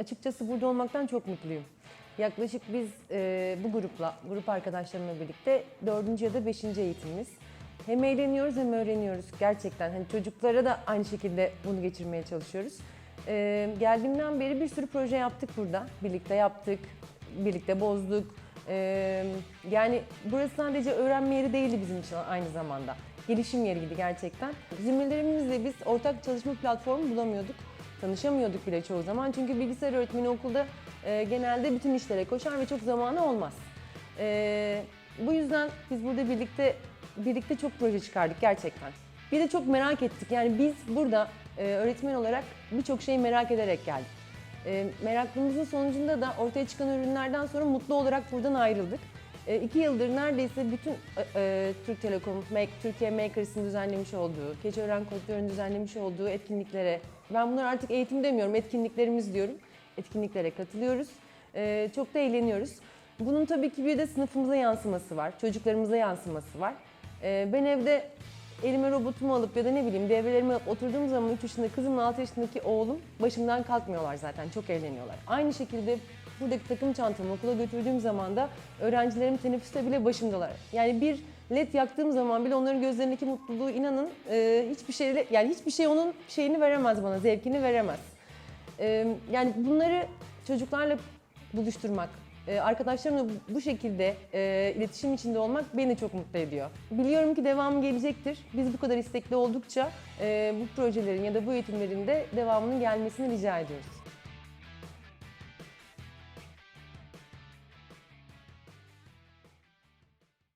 açıkçası burada olmaktan çok mutluyum. Yaklaşık biz e, bu grupla, grup arkadaşlarımla birlikte dördüncü ya da beşinci eğitimimiz. Hem eğleniyoruz hem öğreniyoruz gerçekten. Hani çocuklara da aynı şekilde bunu geçirmeye çalışıyoruz. E, geldiğimden beri bir sürü proje yaptık burada. Birlikte yaptık, birlikte bozduk. E, yani burası sadece öğrenme yeri değildi bizim için aynı zamanda. Gelişim yeriydi gerçekten. Zümrelerimizle biz ortak çalışma platformu bulamıyorduk. Tanışamıyorduk bile çoğu zaman. Çünkü bilgisayar öğretmeni okulda e, genelde bütün işlere koşar ve çok zamanı olmaz. E, bu yüzden biz burada birlikte birlikte çok proje çıkardık gerçekten. Bir de çok merak ettik. Yani biz burada e, öğretmen olarak birçok şeyi merak ederek geldik. E, meraklımızın sonucunda da ortaya çıkan ürünlerden sonra mutlu olarak buradan ayrıldık. E, iki yıldır neredeyse bütün e, e, Türk Telekom, Make, Türkiye Makers'ın düzenlemiş olduğu, Keçiören Kodluyor'un düzenlemiş olduğu etkinliklere, ben bunlar artık eğitim demiyorum, etkinliklerimiz diyorum. Etkinliklere katılıyoruz. E, çok da eğleniyoruz. Bunun tabii ki bir de sınıfımıza yansıması var, çocuklarımıza yansıması var. E, ben evde elime robotumu alıp ya da ne bileyim devrelerimi oturduğum zaman 3 yaşında kızımla 6 yaşındaki oğlum başımdan kalkmıyorlar zaten. Çok eğleniyorlar. Aynı şekilde buradaki takım çantamı okula götürdüğüm zaman da öğrencilerim teneffüste bile başımdalar. Yani bir led yaktığım zaman bile onların gözlerindeki mutluluğu inanın e, hiçbir şeyle yani hiçbir şey onun şeyini veremez bana, zevkini veremez. E, yani bunları çocuklarla buluşturmak, e, arkadaşlarımla bu- şekilde e, iletişim içinde olmak beni çok mutlu ediyor. Biliyorum ki devamı gelecektir. Biz bu kadar istekli oldukça e, bu projelerin ya da bu eğitimlerin de devamının gelmesini rica ediyoruz.